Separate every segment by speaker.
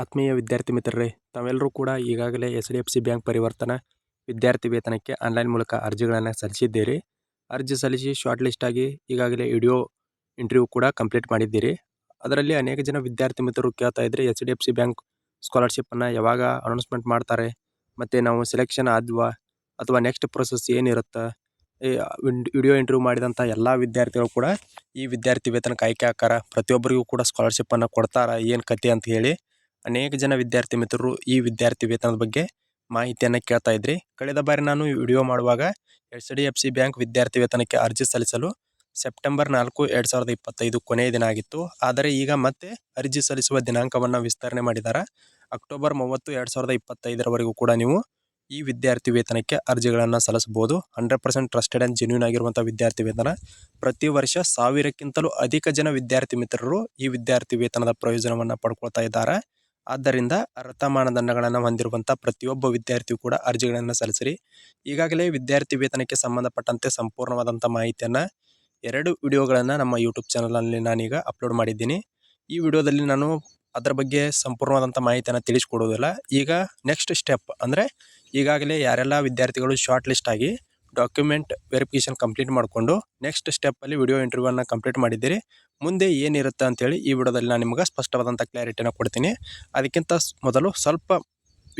Speaker 1: ಆತ್ಮೀಯ ವಿದ್ಯಾರ್ಥಿ ಮಿತ್ರರೇ, ತಾವೆಲ್ಲರೂ ಕೂಡ ಈಗಾಗಲೇ S D F C bank ಪರಿವರ್ತನಾ ವಿದ್ಯಾರ್ಥಿ ವೇತನಕ್ಕೆ ಆನ್ಲೈನ್ ಮೂಲಕ ಅರ್ಜಿಗಳನ್ನು ಸಲ್ಲಿಸಿದ್ದೀರಿ. ಅರ್ಜಿ ಸಲ್ಲಿಸಿ ಶಾರ್ಟ್ ಲಿಸ್ಟ್ ಆಗಿ ಈಗಾಗಲೇ ವಿಡಿಯೋ ಇಂಟರ್ವ್ಯೂ ಕೂಡ ಕಂಪ್ಲೀಟ್ ಮಾಡಿದ್ದೀರಿ. ಅದರಲ್ಲಿ ಅನೇಕ ಜನ ವಿದ್ಯಾರ್ಥಿ ಮಿತ್ರರು ಕೇಳ್ತಾ ಇದ್ದರೆ H D F C bank ಸ್ಕಾಲರ್ಶಿಪ್ಪನ್ನು ಯಾವಾಗ ಅನೌನ್ಸ್ಮೆಂಟ್ ಮಾಡ್ತಾರೆ, ಮತ್ತು ನಾವು ಸೆಲೆಕ್ಷನ್ ಆದ್ವಾ ಅಥವಾ ನೆಕ್ಸ್ಟ್ ಪ್ರೊಸೆಸ್ ಏನಿರುತ್ತೆ ವಿಡಿಯೋ ಇಂಟರ್ವ್ಯೂ ಮಾಡಿದಂಥ ಎಲ್ಲ ವಿದ್ಯಾರ್ಥಿಗಳು ಕೂಡ ಈ ವಿದ್ಯಾರ್ಥಿ ವೇತನಕ್ಕೆ ಆಯ್ಕೆ ಆಕಾರ ಪ್ರತಿಯೊಬ್ಬರಿಗೂ ಕೂಡ ಸ್ಕಾಲರ್ಶಿಪ್ಪನ್ನು ಕೊಡ್ತಾರಾ, ಏನು ಕತೆ ಅಂತ ಹೇಳಿ ಅನೇಕ ಜನ ವಿದ್ಯಾರ್ಥಿ ಮಿತ್ರರು ಈ ವಿದ್ಯಾರ್ಥಿ ವೇತನದ ಬಗ್ಗೆ ಮಾಹಿತಿಯನ್ನು ಕೇಳ್ತಾ ಇದ್ರಿ. ಕಳೆದ ಬಾರಿ ನಾನು ವಿಡಿಯೋ ಮಾಡುವಾಗ H D F C bank ವಿದ್ಯಾರ್ಥಿ ವೇತನಕ್ಕೆ ಅರ್ಜಿ ಸಲ್ಲಿಸಲು ಸೆಪ್ಟೆಂಬರ್ ನಾಲ್ಕು, ಎರಡು ಸಾವಿರದ ಇಪ್ಪತ್ತೈದು ಕೊನೆಯ ದಿನ ಆಗಿತ್ತು. ಆದರೆ ಈಗ ಮತ್ತೆ ಅರ್ಜಿ ಸಲ್ಲಿಸುವ ದಿನಾಂಕವನ್ನು ವಿಸ್ತರಣೆ ಮಾಡಿದ್ದಾರೆ ಅಕ್ಟೋಬರ್ ಮೂವತ್ತು, ಎರಡು ಸಾವಿರದ ಇಪ್ಪತ್ತೈದರವರೆಗೂ ಕೂಡ ನೀವು ಈ ವಿದ್ಯಾರ್ಥಿ ವೇತನಕ್ಕೆ ಅರ್ಜಿಗಳನ್ನು ಸಲ್ಲಿಸಬಹುದು. Hundred percent trusted and genuine ಆಗಿರುವಂಥ ವಿದ್ಯಾರ್ಥಿ ವೇತನ. ಪ್ರತಿ ವರ್ಷ ಸಾವಿರಕ್ಕಿಂತಲೂ ಅಧಿಕ ಜನ ವಿದ್ಯಾರ್ಥಿ ಮಿತ್ರರು ಈ ವಿದ್ಯಾರ್ಥಿ ವೇತನದ ಪ್ರಯೋಜನವನ್ನು ಪಡ್ಕೊಳ್ತಾ ಇದ್ದಾರೆ. ಆದ್ದರಿಂದ ಅರ್ಥ ಮಾನದಂಡಗಳನ್ನು ಹೊಂದಿರುವಂಥ ಪ್ರತಿಯೊಬ್ಬ ವಿದ್ಯಾರ್ಥಿಯು ಕೂಡ ಅರ್ಜಿಗಳನ್ನು ಸಲ್ಲಿಸಿರಿ. ಈಗಾಗಲೇ ವಿದ್ಯಾರ್ಥಿ ವೇತನಕ್ಕೆ ಸಂಬಂಧಪಟ್ಟಂತೆ ಸಂಪೂರ್ಣವಾದಂಥ ಮಾಹಿತಿಯನ್ನು ಎರಡು ವಿಡಿಯೋಗಳನ್ನು ನಮ್ಮ ಯೂಟ್ಯೂಬ್ ಚಾನಲಲ್ಲಿ ನಾನೀಗ ಅಪ್ಲೋಡ್ ಮಾಡಿದ್ದೀನಿ. ಈ ವಿಡಿಯೋದಲ್ಲಿ ನಾನು ಅದರ ಬಗ್ಗೆ ಸಂಪೂರ್ಣವಾದಂಥ ಮಾಹಿತಿಯನ್ನು ತಿಳಿಸ್ಕೊಡೋದಿಲ್ಲ. ಈಗ ನೆಕ್ಸ್ಟ್ ಸ್ಟೆಪ್ ಅಂದರೆ ಈಗಾಗಲೇ ಯಾರೆಲ್ಲ ವಿದ್ಯಾರ್ಥಿಗಳು ಶಾರ್ಟ್ ಲಿಸ್ಟ್ ಆಗಿ ಡಾಕ್ಯುಮೆಂಟ್ ವೆರಿಫಿಕೇಷನ್ ಕಂಪ್ಲೀಟ್ ಮಾಡಿಕೊಂಡು ನೆಕ್ಸ್ಟ್ ಸ್ಟೆಪ್ಪಲ್ಲಿ ವಿಡಿಯೋ ಇಂಟರ್ವ್ಯೂವನ್ನು ಕಂಪ್ಲೀಟ್ ಮಾಡಿದ್ದೀರಿ. ಮುಂದೆ ಏನಿರುತ್ತೆ ಅಂಥೇಳಿ ಈ ವಿಡಿಯೋದಲ್ಲಿ ನಾನು ನಿಮ್ಗೆ ಸ್ಪಷ್ಟವಾದಂಥ ಕ್ಲಾರಿಟಿನ ಕೊಡ್ತೀನಿ. ಅದಕ್ಕಿಂತ ಮೊದಲು ಸ್ವಲ್ಪ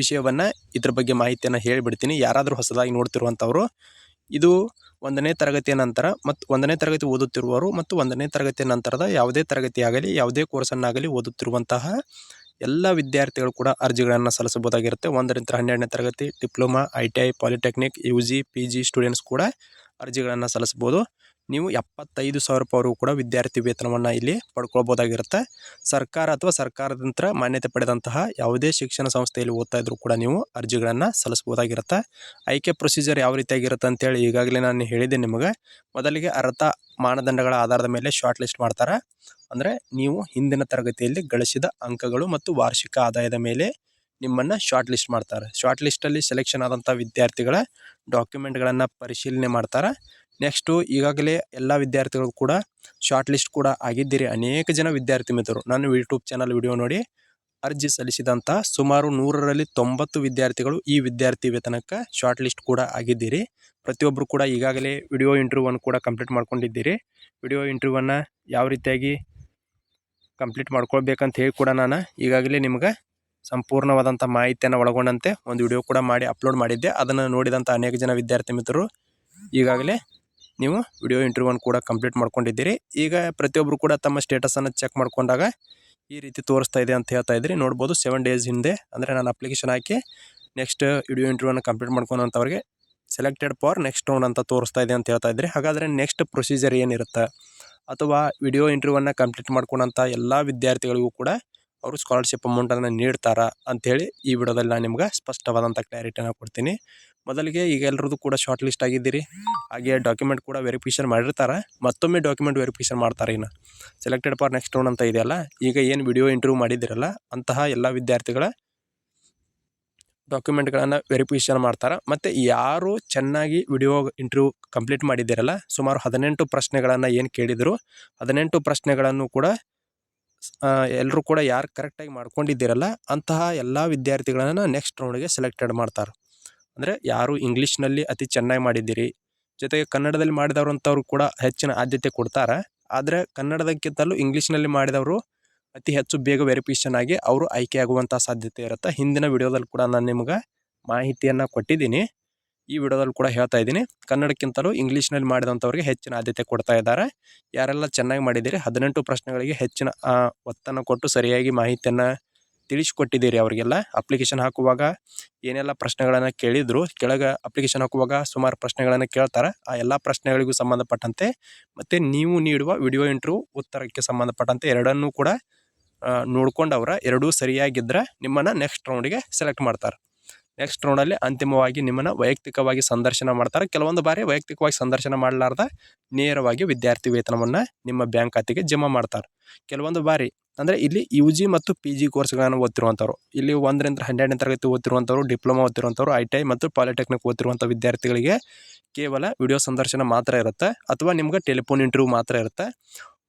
Speaker 1: ವಿಷಯವನ್ನು ಇದ್ರ ಬಗ್ಗೆ ಮಾಹಿತಿಯನ್ನು ಹೇಳಿಬಿಡ್ತೀನಿ. ಯಾರಾದರೂ ಹೊಸದಾಗಿ ನೋಡ್ತಿರುವಂಥವ್ರು, ಇದು ಒಂದನೇ ತರಗತಿಯ ನಂತರ ಮತ್ತು ಒಂದನೇ ತರಗತಿ ಓದುತ್ತಿರುವವರು ಮತ್ತು ಒಂದನೇ ತರಗತಿಯ ನಂತರದ ಯಾವುದೇ ತರಗತಿಯಾಗಲಿ ಯಾವುದೇ ಕೋರ್ಸನ್ನಾಗಲಿ ಓದುತ್ತಿರುವಂತಹ ಎಲ್ಲ ವಿದ್ಯಾರ್ಥಿಗಳು ಕೂಡ ಅರ್ಜಿಗಳನ್ನು ಸಲ್ಲಿಸಬಹುದಾಗಿರುತ್ತೆ. ಒಂದರಿಂದ ಹನ್ನೆರಡನೇ ತರಗತಿ, diploma, I T I, polytechnic, U G, P G students ಕೂಡ ಅರ್ಜಿಗಳನ್ನು ಸಲ್ಲಿಸ್ಬೋದು ನೀವು ಎಪ್ಪತ್ತೈದು ಸಾವಿರ ರೂಪಾಯಿವರೆಗೂ ಕೂಡ ವಿದ್ಯಾರ್ಥಿ ವೇತನವನ್ನು ಇಲ್ಲಿ ಪಡ್ಕೊಳ್ಬೋದಾಗಿರುತ್ತೆ. ಸರ್ಕಾರ ಅಥವಾ ಸರ್ಕಾರದಂತ್ರ ಮಾನ್ಯತೆ ಪಡೆದಂತಹ ಯಾವುದೇ ಶಿಕ್ಷಣ ಸಂಸ್ಥೆಯಲ್ಲಿ ಓದ್ತಾ ಇದ್ರೂ ಕೂಡ ನೀವು ಅರ್ಜಿಗಳನ್ನು ಸಲ್ಲಿಸ್ಬೋದಾಗಿರುತ್ತೆ ಆಯ್ಕೆ ಪ್ರೊಸೀಜರ್ ಯಾವ ರೀತಿಯಾಗಿರುತ್ತೆ ಅಂತೇಳಿ ಈಗಾಗಲೇ ನಾನು ಹೇಳಿದೆ ನಿಮಗೆ. ಮೊದಲಿಗೆ ಅರ್ಥ ಮಾನದಂಡಗಳ ಆಧಾರದ ಮೇಲೆ ಶಾರ್ಟ್ ಲಿಸ್ಟ್ ಮಾಡ್ತಾರೆ. ಅಂದರೆ ನೀವು ಹಿಂದಿನ ತರಗತಿಯಲ್ಲಿ ಗಳಿಸಿದ ಅಂಕಗಳು ಮತ್ತು ವಾರ್ಷಿಕ ಆದಾಯದ ಮೇಲೆ ನಿಮ್ಮನ್ನು ಶಾರ್ಟ್ ಲಿಸ್ಟ್ ಮಾಡ್ತಾರೆ. ಶಾರ್ಟ್ ಲಿಸ್ಟಲ್ಲಿ ಸೆಲೆಕ್ಷನ್ ಆದಂಥ ವಿದ್ಯಾರ್ಥಿಗಳ ಡಾಕ್ಯುಮೆಂಟ್ಗಳನ್ನು ಪರಿಶೀಲನೆ ಮಾಡ್ತಾರೆ. ನೆಕ್ಸ್ಟು ಈಗಾಗಲೇ ಎಲ್ಲ ವಿದ್ಯಾರ್ಥಿಗಳು ಕೂಡ ಶಾರ್ಟ್ ಲಿಸ್ಟ್ ಕೂಡ ಆಗಿದ್ದೀರಿ. ಅನೇಕ ಜನ ವಿದ್ಯಾರ್ಥಿ ಮಿತ್ರರು. ನಾನು ಯೂಟ್ಯೂಬ್ ಚಾನಲ್ ವಿಡಿಯೋ ನೋಡಿ ಅರ್ಜಿ ಸಲ್ಲಿಸಿದಂಥ ಸುಮಾರು ನೂರರಲ್ಲಿ ತೊಂಬತ್ತು ವಿದ್ಯಾರ್ಥಿಗಳು ಈ ವಿದ್ಯಾರ್ಥಿ ವೇತನಕ್ಕೆ ಶಾರ್ಟ್ ಲಿಸ್ಟ್ ಕೂಡ ಆಗಿದ್ದೀರಿ. ಪ್ರತಿಯೊಬ್ಬರು ಕೂಡ ಈಗಾಗಲೇ ವಿಡಿಯೋ ಇಂಟರ್ವ್ಯೂವನ್ನು ಕೂಡ ಕಂಪ್ಲೀಟ್ ಮಾಡ್ಕೊಂಡಿದ್ದೀರಿ. ವಿಡಿಯೋ ಇಂಟರ್ವ್ಯೂವನ್ನು ಯಾವ ರೀತಿಯಾಗಿ ಕಂಪ್ಲೀಟ್ ಮಾಡ್ಕೊಳ್ಬೇಕಂತ ಹೇಳಿ ಕೂಡ ನಾನು ಈಗಾಗಲೇ ನಿಮ್ಗೆ ಸಂಪೂರ್ಣವಾದಂಥ ಮಾಹಿತಿಯನ್ನು ಒಳಗೊಂಡಂತೆ ಒಂದು ವಿಡಿಯೋ ಕೂಡ ಮಾಡಿ ಅಪ್ಲೋಡ್ ಮಾಡಿದ್ದೆ. ಅದನ್ನು ನೋಡಿದಂಥ ಅನೇಕ ಜನ ವಿದ್ಯಾರ್ಥಿ ಮಿತ್ರರು ಈಗಾಗಲೇ ನೀವು ವಿಡಿಯೋ ಇಂಟರ್ವ್ಯೂವನ್ನು ಕೂಡ ಕಂಪ್ಲೀಟ್ ಮಾಡ್ಕೊಂಡಿದ್ದೀರಿ. ಈಗ ಪ್ರತಿಯೊಬ್ಬರು ಕೂಡ ತಮ್ಮ ಸ್ಟೇಟಸನ್ನು ಚೆಕ್ ಮಾಡ್ಕೊಂಡಾಗ ಈ ರೀತಿ ತೋರಿಸ್ತಾ ಇದೆ ಅಂತ ಹೇಳ್ತಾ ಇದ್ದೀರಿ ನೋಡ್ಬೋದು ಸೆವೆನ್ ಡೇಸ್ ಹಿಂದೆ ಅಂದರೆ ನಾನು ಅಪ್ಲಿಕೇಶನ್ ಹಾಕಿ ನೆಕ್ಸ್ಟ್ ವಿಡಿಯೋ ಇಂಟರ್ವ್ಯೂವನ್ನು ಕಂಪ್ಲೀಟ್ ಮಾಡ್ಕೊಂಡಂಥವ್ರಿಗೆ ಸೆಲೆಕ್ಟೆಡ್ ಫಾರ್ ನೆಕ್ಸ್ಟ್ ರೌಂಡ್ ಅಂತ ತೋರಿಸ್ತಾ ಇದೆ ಅಂತ ಹೇಳ್ತಾ ಇದ್ದೀರಿ ಹಾಗಾದರೆ ನೆಕ್ಸ್ಟ್ ಪ್ರೊಸೀಜರ್ ಏನಿರುತ್ತೆ? ಅಥವಾ ವಿಡಿಯೋ ಇಂಟರ್ವ್ಯೂವನ್ನು ಕಂಪ್ಲೀಟ್ ಮಾಡ್ಕೊಂಡಂಥ ಎಲ್ಲ ವಿದ್ಯಾರ್ಥಿಗಳಿಗೂ ಕೂಡ ಅವರು ಸ್ಕಾಲರ್ಶಿಪ್ ಅಮೌಂಟನ್ನು ನೀಡ್ತಾರಾ ಅಂಥೇಳಿ ಈ ವಿಡಿಯೋದಲ್ಲಿ ನಾನು ನಿಮ್ಗೆ ಸ್ಪಷ್ಟವಾದಂಥ ಕ್ಲಾರಿಟಿನ ಕೊಡ್ತೀನಿ. ಮೊದಲಿಗೆ ಈಗ ಎಲ್ಲರದ್ದು ಕೂಡ ಶಾರ್ಟ್ ಲಿಸ್ಟ್ ಆಗಿದ್ದೀರಿ. ಹಾಗೆ ಡಾಕ್ಯುಮೆಂಟ್ ಕೂಡ ವೆರಿಫಿಕೇಷನ್ ಮಾಡಿರ್ತಾರೆ. ಮತ್ತೊಮ್ಮೆ ಡಾಕ್ಯುಮೆಂಟ್ ವೆರಿಫಿಕೇಷನ್ ಮಾಡ್ತಾರೆ ಇನ್ನು. ಸೆಲೆಕ್ಟೆಡ್ ಫಾರ್ ನೆಕ್ಸ್ಟ್ ರೌಂಡ್ ಅಂತ ಇದೆಯಲ್ಲ, ಈಗ ಏನು ವಿಡಿಯೋ ಇಂಟರ್ವ್ಯೂ ಮಾಡಿದ್ದೀರಲ್ಲ, ಅಂತಹ ಎಲ್ಲ ವಿದ್ಯಾರ್ಥಿಗಳ ಡಾಕ್ಯುಮೆಂಟ್ಗಳನ್ನು ವೆರಿಫಿಕೇಷನ್ ಮಾಡ್ತಾರೆ. ಮತ್ತು ಯಾರು ಚೆನ್ನಾಗಿ ವಿಡಿಯೋ ಇಂಟರ್ವ್ಯೂ ಕಂಪ್ಲೀಟ್ ಮಾಡಿದ್ದೀರಲ್ಲ, ಸುಮಾರು ಹದಿನೆಂಟು ಪ್ರಶ್ನೆಗಳನ್ನು ಏನು ಕೇಳಿದರು, ಹದಿನೆಂಟು ಪ್ರಶ್ನೆಗಳನ್ನು ಕೂಡ ಎಲ್ಲರೂ ಕೂಡ ಯಾರು ಕರೆಕ್ಟಾಗಿ ಮಾಡ್ಕೊಂಡಿದ್ದೀರಲ್ಲ, ಅಂತಹ ಎಲ್ಲ ವಿದ್ಯಾರ್ಥಿಗಳನ್ನು ನೆಕ್ಸ್ಟ್ ರೌಂಡ್ಗೆ ಸೆಲೆಕ್ಟೆಡ್ ಮಾಡ್ತಾರೆ. ಅಂದರೆ ಯಾರು ಇಂಗ್ಲೀಷ್ನಲ್ಲಿ ಅತಿ ಚೆನ್ನಾಗಿ ಮಾಡಿದ್ದೀರಿ. ಜೊತೆಗೆ ಕನ್ನಡದಲ್ಲಿ ಮಾಡಿದವರು ಅಂಥವ್ರು ಕೂಡ ಹೆಚ್ಚಿನ ಆದ್ಯತೆ ಕೊಡ್ತಾರೆ. ಆದರೆ ಕನ್ನಡದಕ್ಕಿಂತಲೂ ಇಂಗ್ಲೀಷ್ನಲ್ಲಿ ಮಾಡಿದವರು ಅತಿ ಹೆಚ್ಚು ಬೇಗ ವೆರಿಫಿಕೇಷನ್ ಆಗಿ ಅವರು ಆಯ್ಕೆ ಆಗುವಂಥ ಸಾಧ್ಯತೆ ಇರುತ್ತೆ. ಹಿಂದಿನ ವಿಡಿಯೋದಲ್ಲಿ ಕೂಡ ನಾನು ನಿಮ್ಗೆ ಮಾಹಿತಿಯನ್ನು ಕೊಟ್ಟಿದ್ದೀನಿ. ಈ ವಿಡಿಯೋದಲ್ಲಿ ಕೂಡ ಹೇಳ್ತಾ ಇದ್ದೀನಿ. ಕನ್ನಡಕ್ಕಿಂತಲೂ ಇಂಗ್ಲೀಷ್ನಲ್ಲಿ ಮಾಡಿದಂಥವ್ರಿಗೆ ಹೆಚ್ಚಿನ ಆದ್ಯತೆ ಕೊಡ್ತಾ ಇದ್ದಾರೆ. ಯಾರೆಲ್ಲ ಚೆನ್ನಾಗಿ ಮಾಡಿದ್ದೀರಿ, ಹದಿನೆಂಟು ಪ್ರಶ್ನೆಗಳಿಗೆ ಹೆಚ್ಚಿನ ಒತ್ತನ್ನು ಕೊಟ್ಟು ಸರಿಯಾಗಿ ಮಾಹಿತಿಯನ್ನು ತಿಳಿಸಿಕೊಟ್ಟಿದ್ದೀರಿ ಅವರಿಗೆಲ್ಲ. ಅಪ್ಲಿಕೇಶನ್ ಹಾಕುವಾಗ ಏನೆಲ್ಲ ಪ್ರಶ್ನೆಗಳನ್ನು ಕೇಳಿದ್ರು, ಕೆಳಗೆ ಅಪ್ಲಿಕೇಶನ್ ಹಾಕುವಾಗ ಸುಮಾರು ಪ್ರಶ್ನೆಗಳನ್ನು ಕೇಳ್ತಾರೆ. ಆ ಎಲ್ಲ ಪ್ರಶ್ನೆಗಳಿಗೂ ಸಂಬಂಧಪಟ್ಟಂತೆ ಮತ್ತು ನೀವು ನೀಡುವ ವಿಡಿಯೋ ಇಂಟ್ರ್ಯೂ ಉತ್ತರಕ್ಕೆ ಸಂಬಂಧಪಟ್ಟಂತೆ ಎರಡನ್ನೂ ಕೂಡ ನೋಡ್ಕೊಂಡು ಅವರ ಎರಡೂ ಸರಿಯಾಗಿದ್ದರೆ ನಿಮ್ಮನ್ನು ನೆಕ್ಸ್ಟ್ ರೌಂಡಿಗೆ ಸೆಲೆಕ್ಟ್ ಮಾಡ್ತಾರೆ. ನೆಕ್ಸ್ಟ್ ರೌಂಡಲ್ಲಿ ಅಂತಿಮವಾಗಿ ನಿಮ್ಮನ್ನು ವೈಯಕ್ತಿಕವಾಗಿ ಸಂದರ್ಶನ ಮಾಡ್ತಾರೆ. ಕೆಲವೊಂದು ಬಾರಿ ವೈಯಕ್ತಿಕವಾಗಿ ಸಂದರ್ಶನ ಮಾಡಲಾರ್ದ ನೇರವಾಗಿ ವಿದ್ಯಾರ್ಥಿ ವೇತನವನ್ನು ನಿಮ್ಮ ಬ್ಯಾಂಕ್ ಖಾತೆಗೆ ಜಮಾ ಮಾಡ್ತಾರೆ. ಕೆಲವೊಂದು ಬಾರಿ ಅಂದರೆ ಇಲ್ಲಿ ಯು ಜಿ ಮತ್ತು ಪಿ ಜಿ ಕೋರ್ಸ್ಗಳನ್ನು ಓದ್ತಿರುವಂಥವ್ರು. ಇಲ್ಲಿ ಒಂದರಿಂದ ಹನ್ನೆರಡನೇ ತರಗತಿ ಓದ್ತಿರುವಂಥವ್ರು ಡಿಪ್ಲೊಮಾ ಓದ್ತಿರುವಂಥವ್ರು ಐ ಟಿ ಐ ಮತ್ತು ಪಾಲಿಟೆಕ್ನಿಕ್ ಓದ್ತಿರುವಂಥ ವಿದ್ಯಾರ್ಥಿಗಳಿಗೆ ಕೇವಲ ವಿಡಿಯೋ ಸಂದರ್ಶನ ಮಾತ್ರ ಇರುತ್ತೆ. ಅಥವಾ ನಿಮ್ಗೆ ಟೆಲಿಫೋನ್ ಇಂಟರ್ವ್ಯೂ ಮಾತ್ರ ಇರುತ್ತೆ.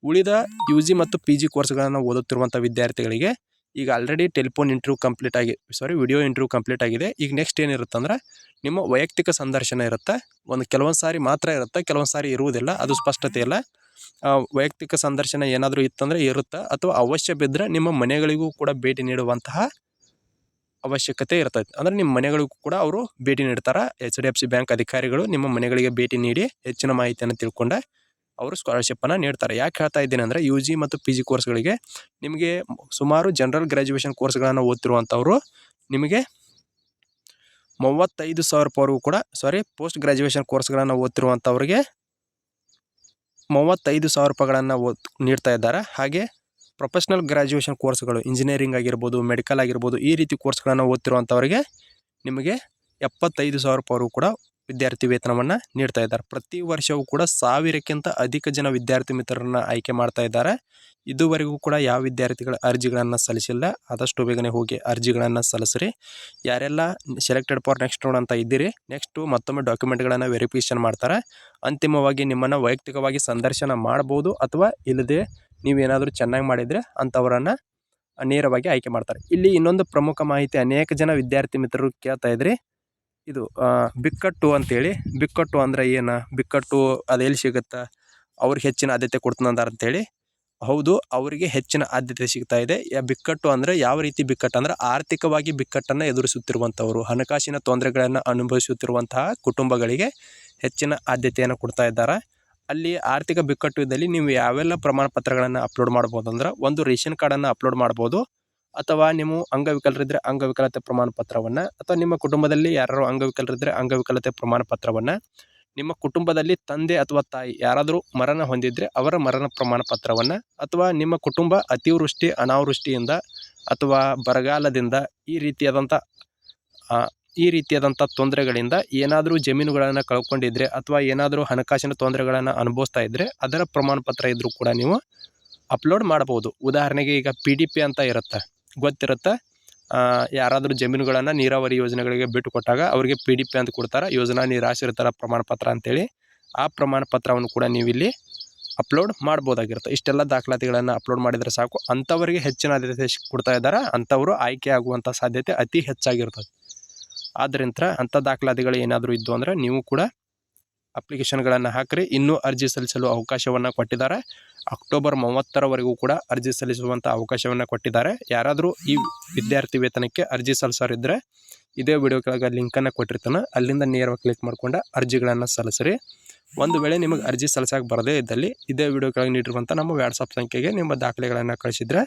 Speaker 1: ಉಳಿದ ಯು ಜಿ ಮತ್ತು ಪಿ ಜಿ ಕೋರ್ಸ್ಗಳನ್ನು ಓದುತ್ತಿರುವಂಥ ವಿದ್ಯಾರ್ಥಿಗಳಿಗೆ ಈಗ ಆಲ್ರೆಡಿ ಟೆಲಿಫೋನ್ ಇಂಟರ್ವ್ಯೂ ಕಂಪ್ಲೀಟ್ ಆಗಿ ಸಾರಿ ವಿಡಿಯೋ ಇಂಟರ್ವ್ಯೂ ಕಂಪ್ಲೀಟ್ ಆಗಿದೆ. ಈಗ ನೆಕ್ಸ್ಟ್ ಏನಿರುತ್ತೆ ಅಂದ್ರೆ ನಿಮ್ಮ ವೈಯಕ್ತಿಕ ಸಂದರ್ಶನ ಇರುತ್ತೆ. ಒಂದು ಕೆಲವೊಂದು ಸಾರಿ ಮಾತ್ರ ಇರುತ್ತೆ, ಕೆಲವೊಂದು ಸಾರಿ ಇರುವುದಿಲ್ಲ, ಅದು ಸ್ಪಷ್ಟತೆ ಇಲ್ಲ. ವೈಯಕ್ತಿಕ ಸಂದರ್ಶನ ಏನಾದರೂ ಇತ್ತಂದರೆ ಇರುತ್ತೆ? ಅಥವಾ ಅವಶ್ಯ ಬಿದ್ದರೆ ನಿಮ್ಮ ಮನೆಗಳಿಗೂ ಕೂಡ ಭೇಟಿ ನೀಡುವಂತಹ ಅವಶ್ಯಕತೆ ಇರ್ತೈತೆ. ಅಂದರೆ ನಿಮ್ಮ ಮನೆಗಳಿಗೂ ಕೂಡ ಅವರು ಭೇಟಿ ನೀಡ್ತಾರೆ? H D F C bank ಅಧಿಕಾರಿಗಳು ನಿಮ್ಮ ಮನೆಗಳಿಗೆ ಭೇಟಿ ನೀಡಿ ಹೆಚ್ಚಿನ ಮಾಹಿತಿಯನ್ನು ತಿಳ್ಕೊಂಡೆ ಅವರು ಸ್ಕಾಲರ್ಶಿಪ್ಪನ್ನು ನೀಡ್ತಾರೆ. ಯಾಕೆ ಹೇಳ್ತಾ ಇದ್ದೀನಿ ಅಂದರೆ ಯು ಜಿ ಮತ್ತು ಪಿ ಜಿ ಕೋರ್ಸ್ಗಳಿಗೆ ನಿಮಗೆ ಸುಮಾರು ಜನರಲ್ ಗ್ರ್ಯಾಜುಯೇಷನ್ ಕೋರ್ಸ್ಗಳನ್ನು ಓದ್ತಿರುವಂಥವ್ರು ನಿಮಗೆ ಮೂವತ್ತೈದು ಸಾವಿರ ರೂಪಾಯಿವರೆಗೂ ಕೂಡ ಸಾರಿ ಪೋಸ್ಟ್ ಗ್ರ್ಯಾಜುಯೇಷನ್ ಕೋರ್ಸ್ಗಳನ್ನು ಓದ್ತಿರುವಂಥವ್ರಿಗೆ ಮೂವತ್ತೈದು ಸಾವಿರ ರೂಪಾಯಿಗಳನ್ನು ನೀಡ್ತಾ ಇದ್ದಾರೆ. ಹಾಗೆ ಪ್ರೊಫೆಷ್ನಲ್ ಗ್ರ್ಯಾಜುಯೇಷನ್ ಕೋರ್ಸ್ಗಳು ಇಂಜಿನಿಯರಿಂಗ್ ಆಗಿರ್ಬೋದು ಮೆಡಿಕಲ್ ಆಗಿರ್ಬೋದು, ಈ ರೀತಿ ಕೋರ್ಸ್ಗಳನ್ನು ಓದ್ತಿರುವಂಥವ್ರಿಗೆ ನಿಮಗೆ ಎಪ್ಪತ್ತೈದು ಸಾವಿರ ರೂಪಾಯಿವರೆಗೂ ಕೂಡ ವಿದ್ಯಾರ್ಥಿ ವೇತನವನ್ನು ನೀಡ್ತಾ ಇದ್ದಾರೆ. ಪ್ರತಿ ವರ್ಷವೂ ಕೂಡ ಸಾವಿರಕ್ಕಿಂತ ಅಧಿಕ ಜನ ವಿದ್ಯಾರ್ಥಿ ಮಿತ್ರರನ್ನು ಆಯ್ಕೆ ಮಾಡ್ತಾ ಇದ್ದಾರೆ. ಇದುವರೆಗೂ ಕೂಡ ಯಾವ ವಿದ್ಯಾರ್ಥಿಗಳ ಅರ್ಜಿಗಳನ್ನು ಸಲ್ಲಿಸಿಲ್ಲ, ಆದಷ್ಟು ಬೇಗನೆ ಹೋಗಿ ಅರ್ಜಿಗಳನ್ನು ಸಲ್ಲಿಸ್ರಿ. ಯಾರೆಲ್ಲ ಸೆಲೆಕ್ಟೆಡ್ ಫಾರ್ ನೆಕ್ಸ್ಟ್ ರೌಂಡ್ ಅಂತ ಇದ್ದೀರಿ ನೆಕ್ಸ್ಟು ಮತ್ತೊಮ್ಮೆ ಡಾಕ್ಯುಮೆಂಟ್ಗಳನ್ನು ವೆರಿಫಿಕೇಷನ್ ಮಾಡ್ತಾರೆ, ಅಂತಿಮವಾಗಿ ನಿಮ್ಮನ್ನು ವೈಯಕ್ತಿಕವಾಗಿ ಸಂದರ್ಶನ ಮಾಡ್ಬೋದು ಅಥವಾ ಇಲ್ಲದೆ ನೀವೇನಾದರೂ ಚೆನ್ನಾಗಿ ಮಾಡಿದರೆ ಅಂಥವರನ್ನು ನೇರವಾಗಿ ಆಯ್ಕೆ ಮಾಡ್ತಾರೆ. ಇಲ್ಲಿ ಇನ್ನೊಂದು ಪ್ರಮುಖ ಮಾಹಿತಿ ಅನೇಕ ಜನ ವಿದ್ಯಾರ್ಥಿ ಮಿತ್ರರು ಕೇಳ್ತಾ ಇದ್ರಿ. ಇದು ಬಿಕ್ಕಟ್ಟು ಅಂತೇಳಿ, ಬಿಕ್ಕಟ್ಟು ಅಂದರೆ ಏನು? ಬಿಕ್ಕಟ್ಟು ಅದು ಎಲ್ಲಿ ಸಿಗುತ್ತಾ? ಅವ್ರಿಗೆ ಹೆಚ್ಚಿನ ಆದ್ಯತೆ ಕೊಡ್ತನಂದಾರ ಅಂತೇಳಿ. ಹೌದು, ಅವರಿಗೆ ಹೆಚ್ಚಿನ ಆದ್ಯತೆ ಸಿಗ್ತಾ ಇದೆ. ಬಿಕ್ಕಟ್ಟು ಅಂದರೆ ಯಾವ ರೀತಿ ಬಿಕ್ಕಟ್ಟು ಅಂದರೆ ಆರ್ಥಿಕವಾಗಿ ಬಿಕ್ಕಟ್ಟನ್ನು ಎದುರಿಸುತ್ತಿರುವಂಥವರು, ಹಣಕಾಸಿನ ತೊಂದರೆಗಳನ್ನು ಅನುಭವಿಸುತ್ತಿರುವಂತಹ ಕುಟುಂಬಗಳಿಗೆ ಹೆಚ್ಚಿನ ಆದ್ಯತೆಯನ್ನು ಕೊಡ್ತಾ ಇದ್ದಾರೆ. ಅಲ್ಲಿ ಆರ್ಥಿಕ ಬಿಕ್ಕಟ್ಟು ಇದ್ದಲ್ಲಿ ನೀವು ಯಾವೆಲ್ಲ ಪ್ರಮಾಣ ಪತ್ರಗಳನ್ನು ಅಪ್ಲೋಡ್ ಮಾಡ್ಬೋದು ಅಂದ್ರೆ ಒಂದು ರೇಷನ್ ಕಾರ್ಡನ್ನು ಅಪ್ಲೋಡ್ ಮಾಡ್ಬೋದು, ಅಥವಾ ನೀವು ಅಂಗವಿಕಲರಿದ್ದರೆ ಅಂಗವಿಕಲತೆ ಪ್ರಮಾಣ ಪತ್ರವನ್ನು, ಅಥವಾ ನಿಮ್ಮ ಕುಟುಂಬದಲ್ಲಿ ಯಾರು ಅಂಗವಿಕಲರಿದ್ದರೆ ಅಂಗವಿಕಲತೆ ಪ್ರಮಾಣ ಪತ್ರವನ್ನು ನಿಮ್ಮ ಕುಟುಂಬದಲ್ಲಿ ತಂದೆ ಅಥವಾ ತಾಯಿ ಯಾರಾದರೂ ಮರಣ ಹೊಂದಿದ್ರೆ ಅವರ ಮರಣ ಪ್ರಮಾಣ ಪತ್ರವನ್ನು ಅಥವಾ ನಿಮ್ಮ ಕುಟುಂಬ ಅತಿವೃಷ್ಟಿ, ಅನಾವೃಷ್ಟಿಯಿಂದ ಅಥವಾ ಬರಗಾಲದಿಂದ ಈ ರೀತಿಯಾದಂಥ ಈ ರೀತಿಯಾದಂಥ ತೊಂದರೆಗಳಿಂದ ಏನಾದರೂ ಜಮೀನುಗಳನ್ನು ಕಳ್ಕೊಂಡಿದ್ರೆ ಅಥವಾ ಏನಾದರೂ ಹಣಕಾಸಿನ ತೊಂದರೆಗಳನ್ನು ಅನುಭವಿಸ್ತಾ ಇದ್ದರೆ ಅದರ ಪ್ರಮಾಣ ಪತ್ರ ಇದ್ದರೂ ಕೂಡ ನೀವು ಅಪ್ಲೋಡ್ ಮಾಡ್ಬೋದು ಉದಾಹರಣೆಗೆ ಈಗ ಪಿ ಪಿ ಅಂತ ಇರುತ್ತೆ. ಗೊತ್ತಿರುತ್ತೆ? ಯಾರಾದರೂ ಜಮೀನುಗಳನ್ನು ನೀರಾವರಿ ಯೋಜನೆಗಳಿಗೆ ಬಿಟ್ಟು ಕೊಟ್ಟಾಗ ಅವರಿಗೆ ಪಿ ಡಿ ಪಿ ಅಂತ ಕೊಡ್ತಾರೆ. ಯೋಜನಾ ನಿರಾಶ್ರಿತರ ಪ್ರಮಾಣ ಪತ್ರ ಅಂತೇಳಿ ಆ ಪ್ರಮಾಣ ಪತ್ರವನ್ನು ಕೂಡ ನೀವು ಇಲ್ಲಿ ಅಪ್ಲೋಡ್ ಮಾಡ್ಬೋದಾಗಿರುತ್ತೆ. ಇಷ್ಟೆಲ್ಲ ದಾಖಲಾತಿಗಳನ್ನು ಅಪ್ಲೋಡ್ ಮಾಡಿದರೆ ಸಾಕು. ಅಂಥವರಿಗೆ ಹೆಚ್ಚಿನ ಆದ್ಯತೆ ಕೊಡ್ತಾ ಇದ್ದಾರೆ. ಅಂಥವರು ಆಯ್ಕೆ ಆಗುವಂಥ ಸಾಧ್ಯತೆ ಅತಿ ಹೆಚ್ಚಾಗಿರ್ತದೆ. ಆದ್ದರಿಂದ ಅಂಥ ದಾಖಲಾತಿಗಳು ಏನಾದರೂ ಇದ್ದು ಅಂದರೆ ನೀವು ಕೂಡ ಅಪ್ಲಿಕೇಶನ್ಗಳನ್ನು ಹಾಕಿರಿ. ಇನ್ನೂ ಅರ್ಜಿ ಸಲ್ಲಿಸಲು ಅವಕಾಶವನ್ನು ಕೊಟ್ಟಿದ್ದಾರೆ. ಅಕ್ಟೋಬರ್ ಮೂವತ್ತರವರೆಗೂ ಕೂಡ ಅರ್ಜಿ ಸಲ್ಲಿಸುವಂಥ ಅವಕಾಶವನ್ನು ಕೊಟ್ಟಿದ್ದಾರೆ. ಯಾರಾದರೂ ಈ ವಿದ್ಯಾರ್ಥಿ ವೇತನಕ್ಕೆ ಅರ್ಜಿ ಸಲ್ಲಿಸೋರಿದ್ದರೆ ಇದೇ ವಿಡಿಯೋ ಕೆಳಗೆ ಲಿಂಕನ್ನು ಕೊಟ್ಟಿರ್ತಾನೆ. ಅಲ್ಲಿಂದ ನೇರವಾಗಿ ಕ್ಲಿಕ್ ಮಾಡ್ಕೊಂಡು ಅರ್ಜಿಗಳನ್ನು ಸಲ್ಲಿಸ್ರಿ. ಒಂದು ವೇಳೆ ನಿಮಗೆ ಅರ್ಜಿ ಸಲ್ಲಿಸೋಕೆ ಬರದೇ ಇದ್ದಲ್ಲಿ ಇದೇ ವಿಡಿಯೋ ಕೆಳಗೆ ನೀಡಿರುವಂಥ ನಮ್ಮ ವ್ಯಾಟ್ಸಪ್ ಸಂಖ್ಯೆಗೆ ನಿಮ್ಮ ದಾಖಲೆಗಳನ್ನು ಕಳಿಸಿದರೆ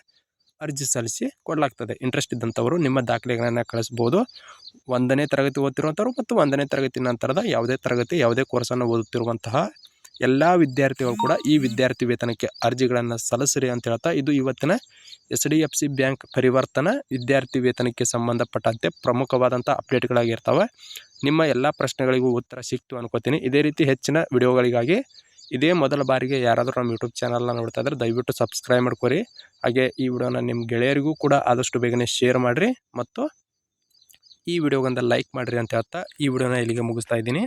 Speaker 1: ಅರ್ಜಿ ಸಲ್ಲಿಸಿ ಕೊಡಲಾಗ್ತದೆ. ಇಂಟ್ರೆಸ್ಟ್ ಇದ್ದಂಥವರು ನಿಮ್ಮ ದಾಖಲೆಗಳನ್ನು ಕಳಿಸ್ಬೋದು. ಒಂದನೇ ತರಗತಿ ಓದ್ತಿರುವಂಥವ್ರು ಮತ್ತು ಒಂದನೇ ತರಗತಿ ನಂತರದ ಯಾವುದೇ ತರಗತಿ, ಯಾವುದೇ ಕೋರ್ಸನ್ನು ಓದುತ್ತಿರುವಂತಹ ಎಲ್ಲ ವಿದ್ಯಾರ್ಥಿಗಳು ಕೂಡ ಈ ವಿದ್ಯಾರ್ಥಿ ವೇತನಕ್ಕೆ ಅರ್ಜಿಗಳನ್ನು ಸಲ್ಲಿಸ್ರಿ ಅಂತ ಹೇಳ್ತಾ ಇದು ಇವತ್ತಿನ S D F C bank ಪರಿವರ್ತನ ವಿದ್ಯಾರ್ಥಿ ವೇತನಕ್ಕೆ ಸಂಬಂಧಪಟ್ಟಂತೆ ಪ್ರಮುಖವಾದಂಥ ಅಪ್ಡೇಟ್ಗಳಾಗಿರ್ತವೆ. ನಿಮ್ಮ ಎಲ್ಲ ಪ್ರಶ್ನೆಗಳಿಗೂ ಉತ್ತರ ಸಿಕ್ತು ಅನ್ಕೋತೀನಿ. ಇದೇ ರೀತಿ ಹೆಚ್ಚಿನ ವಿಡಿಯೋಗಳಿಗಾಗಿ ಇದೇ ಮೊದಲ ಬಾರಿಗೆ ಯಾರಾದರೂ ನಮ್ಮ ಯೂಟ್ಯೂಬ್ ಚಾನಲ್ನ ನೋಡ್ತಾ ಇದ್ರೆ ದಯವಿಟ್ಟು ಸಬ್ಸ್ಕ್ರೈಬ್ ಮಾಡ್ಕೊರಿ. ಹಾಗೆ ಈ ವಿಡಿಯೋನ ನಿಮ್ಮ ಗೆಳೆಯರಿಗೂ ಕೂಡ ಆದಷ್ಟು ಬೇಗನೆ ಶೇರ್ ಮಾಡಿರಿ ಮತ್ತು ಈ ವಿಡಿಯೋಗೊಂದು ಲೈಕ್ ಮಾಡಿರಿ ಅಂತ ಹೇಳ್ತಾ ಈ ವಿಡಿಯೋನ ಇಲ್ಲಿಗೆ ಮುಗಿಸ್ತಾ ಇದ್ದೀನಿ.